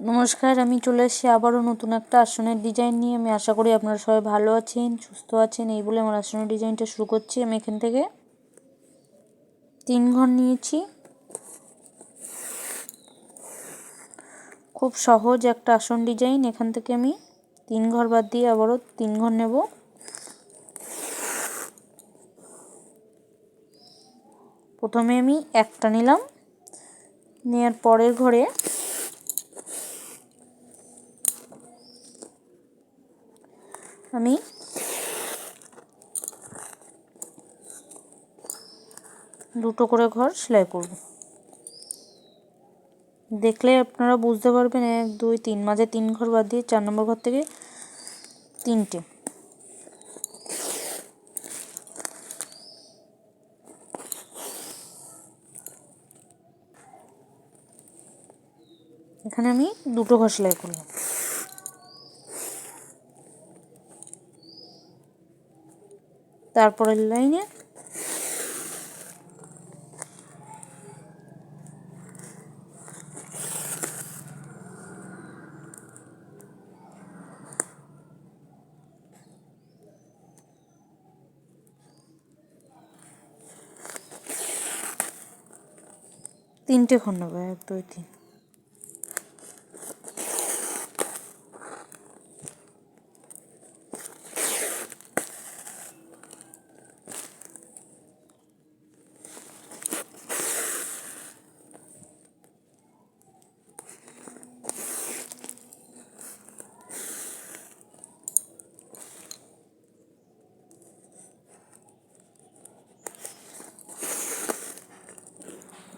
নমস্কার, আমি চলে এসেছি আবারও নতুন একটা আসনের ডিজাইন নিয়ে। আমি আশা করি আপনারা সবাই ভালো আছেন, সুস্থ আছেন। এই বলে আমার আসনের ডিজাইনটা শুরু করছি আমি এখান থেকে। তিন ঘর নিয়েছি। খুব সহজ একটা আসন ডিজাইন এখান থেকে আমি তিন ঘর বাদ দিয়ে আবারও তিন ঘর নেব। প্রথমে আমি একটা নিলাম। নেওয়ার পরের ঘরে আমি দুটো করে ঘর সেলাই করব। দেখলে আপনারা বুঝতে পারবেন, এক, দুই, তিন, মাঝে তিন ঘর বাদ দিয়ে চার নম্বর ঘর থেকে তিনটে। এখানে আমি দুটো ঘর সেলাই করলাম। তারপরের লাইনে তিনটে খন্ড এক দুই তিন।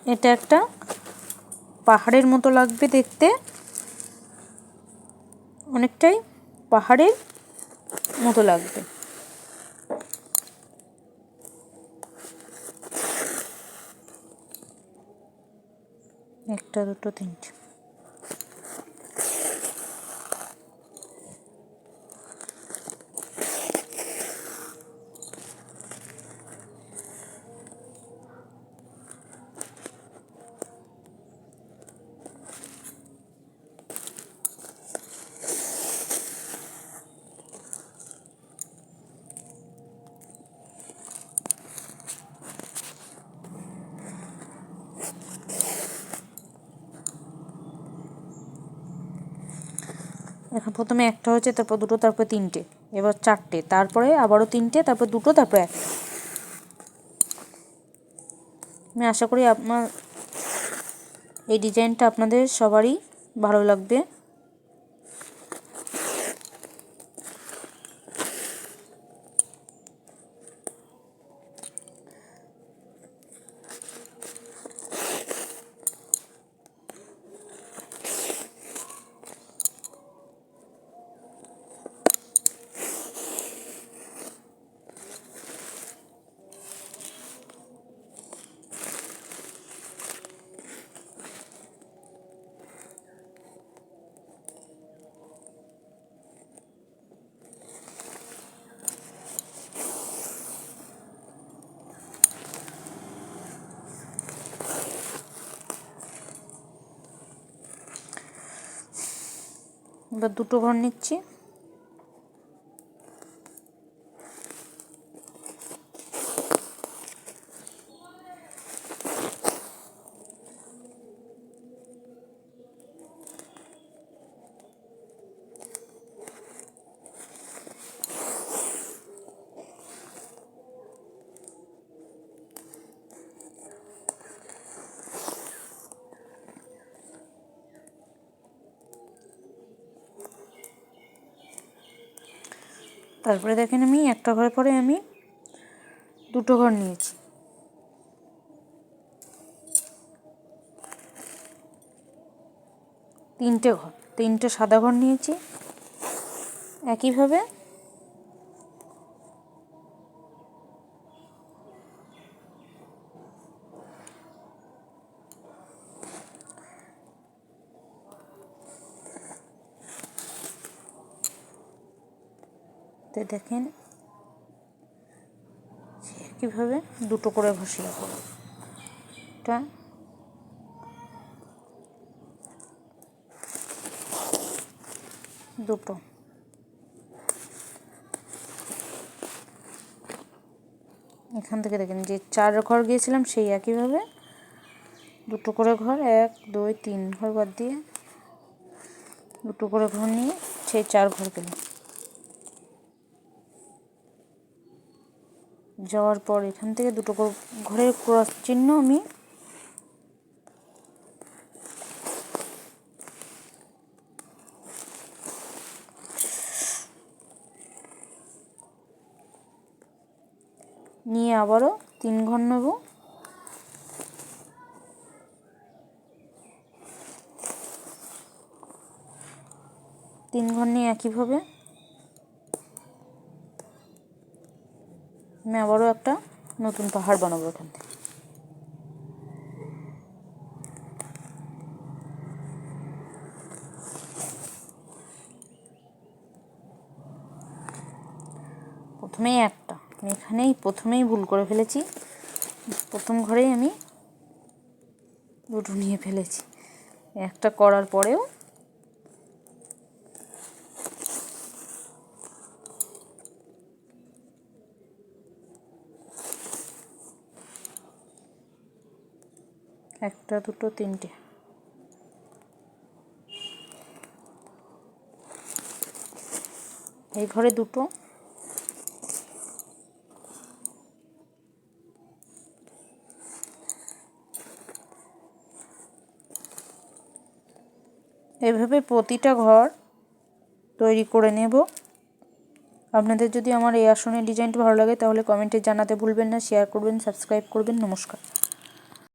এটা একটা পাহাড়ের মতো লাগবে দেখতে। অনেকটাই পাহাড়ের মতো লাগবে। একটা দুটো তিনটে। এখন প্রথমে একটা হয়েছে তারপর দুটো, তারপর তিনটে, এবার চারটে, তারপরে আবারও তিনটে, তারপর দুটো, তারপরে এক। আমি আশা করি আপনার, এই ডিজাইনটা আপনাদের সবারই ভালো লাগবে। এবার দুটো ঘর নিচ্ছি। তারপরে দেখেন আমি একটা ঘর পরে আমি দুটো ঘর নিয়েছি। তিনটে ঘর, তিনটে সাদা ঘর নিয়েছি। একইভাবে তো দেখেন কীভাবে দুটো করে ঘষিয়ে করব এটা দুটো। এখান থেকে দেখেন যে চার ঘর গিয়েছিলাম সেই একইভাবে। দুটো করে ঘর, এক, দুই, তিন ঘর বাদ দিয়ে দুটো করে ঘর নিয়ে সেই চার ঘর গেলাম যাওয়ার পর এখান থেকে দুটো ঘরের ক্রস চিহ্ন আমি নিয়ে আবারও তিন ঘর নেব। তিন ঘর নিয়ে একইভাবে আমি আবারও একটা নতুন পাহাড় বানাবো এখান থেকে। প্রথমেই একটা। আমি এখানেই প্রথমেই ভুল করে ফেলেছি। প্রথম ঘরেই আমি দুটো নিয়ে ফেলেছি। একটা করার পরেও একটা, দুটো, তিনটে। এই ঘরে দুটো। এভাবে প্রতিটা ঘর তৈরি করে নেব। আপনাদের যদি আমার এই আসনের ডিজাইনটি ভালো লাগে, তাহলে কমেন্টে জানাতে ভুলবেন না শেয়ার করবেন সাবস্ক্রাইব করবেন, নমস্কার।